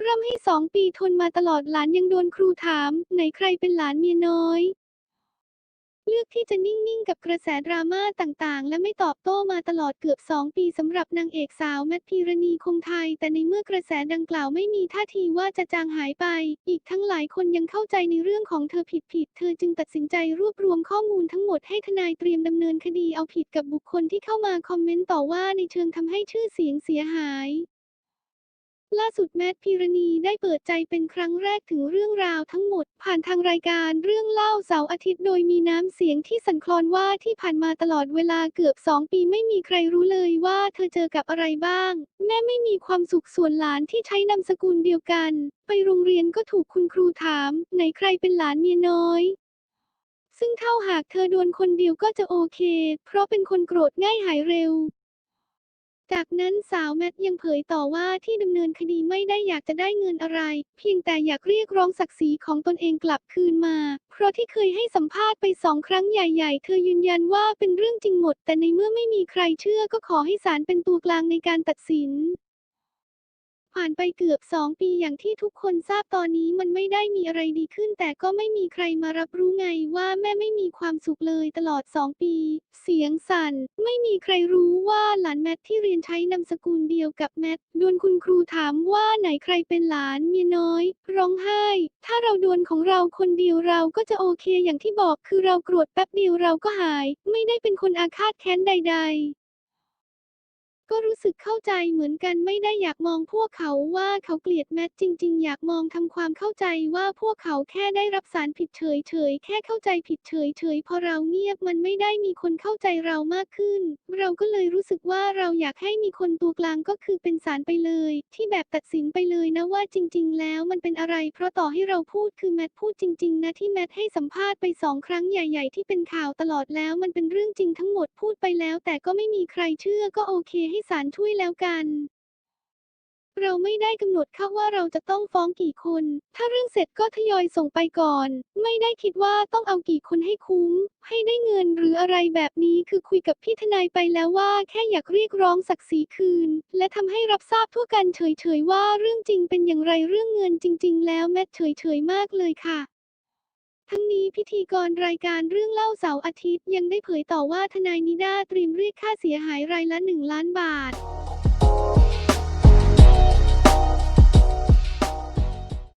เริ่มให้สองปีทนมาตลอดหลานยังโดนครูถาม ไหนใครเป็นหลานเมียน้อย เลือกที่จะนิ่งๆกับกระแสดราม่าต่างๆ และไม่ตอบโต้มาตลอดเกือบ2ปีสำหรับนางเอกสาวแมทพีรณีคงไทย แต่ในเมื่อกระแสดังกล่าวไม่มีท่าทีว่าจะจางหายไป อีกทั้งหลายคนยังเข้าใจในเรื่องของเธอผิดๆเธอจึงตัดสินใจรวบรวมข้อมูลทั้งหมดให้ทนายเตรียมดำเนินคดีเอาผิดกับบุคคลที่เข้ามาคอมเมนต์ต่อว่าในเชิงทำให้ชื่อเสียงเสียหาย ล่าสุดแมทพีรณีได้เปิดใจเป็นครั้งแรกถึงเรื่องราวทั้งหมด ผ่านทางรายการเรื่องเล่าเสาร์อาทิตย์โดยมีน้ำเสียงที่สั่นคลอนว่าที่ผ่านมาตลอดเวลาเกือบสองปีไม่มีใครรู้เลยว่าเธอเจอกับอะไรบ้าง แม่ไม่มีความสุขส่วนหลานที่ใช้นามสกุลเดียวกัน ไปโรงเรียนก็ถูกคุณครูถาม ไหนใครเป็นหลานเมียน้อยซึ่งเท่าหากเธอโดนคนเดียวก็จะโอเค เพราะเป็นคนโกรธง่ายหายเร็ว จากนั้นสาวแมทยังเผยต่อว่าที่ดำเนินคดีไม่ได้อยากจะได้เงินอะไร เพียงแต่อยากเรียกร้องศักดิ์ศรีของตนเองกลับคืนมา เพราะที่เคยให้สัมภาษณ์ไปสองครั้งใหญ่ๆ เธอยืนยันว่าเป็นเรื่องจริงหมด แต่ในเมื่อไม่มีใครเชื่อก็ขอให้ศาลเป็นตัวกลางในการตัดสิน ผ่านไปเกือบ2ปีอย่างที่ทุกคนทราบตอนนี้มันไม่ได้มีอะไรดีขึ้น แต่ก็ไม่มีใครมารับรู้ไงว่าแม่ไม่มีความสุขเลยตลอด2ปี เสียงสั่น ไม่มีใครรู้ว่าหลานแมทที่เรียนใช้นามสกุลเดียวกับแมทโดนคุณครูถามว่าไหนใครเป็นหลานเมียน้อย ร้องไห้ ถ้าเราโดนของเราคนเดียวเราก็จะโอเคอย่างที่บอกคือเราโกรธแป๊บเดียวเราก็หาย ไม่ได้เป็นคนอาฆาตแค้นใด ๆ ก็รู้สึกเข้าใจเหมือนกันไม่ได้อยากมองพวกเขาว่าเขาเกลียดแมทจริง ๆ อยากมองทำความเข้าใจว่าพวกเขาแค่ได้รับสารผิดเฉยๆแค่เข้าใจผิดเฉยๆพอเราเงียบมันไม่ได้มีคนเข้าใจเรามากขึ้น เราก็เลยรู้สึกว่าเราอยากให้มีคนตัวกลางก็คือเป็นศาลไปเลย ที่แบบตัดสินไปเลยนะว่าจริง ๆ แล้วมันเป็นอะไร เพราะต่อให้เราพูดคือแมทพูดจริง ๆ นะที่แมทให้สัมภาษณ์ไปสองครั้งใหญ่ ๆ ที่เป็นข่าวตลอดแล้วมันเป็นเรื่องจริงทั้งหมดพูดไปแล้ว แต่ก็ไม่มีใครเชื่อก็โอเคให้ศาลช่วยแล้วกัน เราไม่ได้กำหนดค่ะว่าเราจะต้องฟ้องกี่คน ถ้าเรื่องเสร็จก็ทยอยส่งไปก่อน ไม่ได้คิดว่าต้องเอากี่คนให้คุ้ม ให้ได้เงินหรืออะไรแบบนี้คือคุยกับพี่ทนายไปแล้วว่าแค่อยากเรียกร้องศักดิ์ศรีคืน และทำให้รับทราบทั่วกันเฉยๆว่าเรื่องจริงเป็นอย่างไรเรื่องเงินจริง ๆ แล้วแมทเฉยๆมากเลยค่ะ ทั้งนี้พิธีกรรายการเรื่องเล่าเสาร์อาทิตย์ยังได้เผยต่อว่าทนายนิด้าเตรียมเรียกค่าเสียหายรายละ 1 ล้านบาท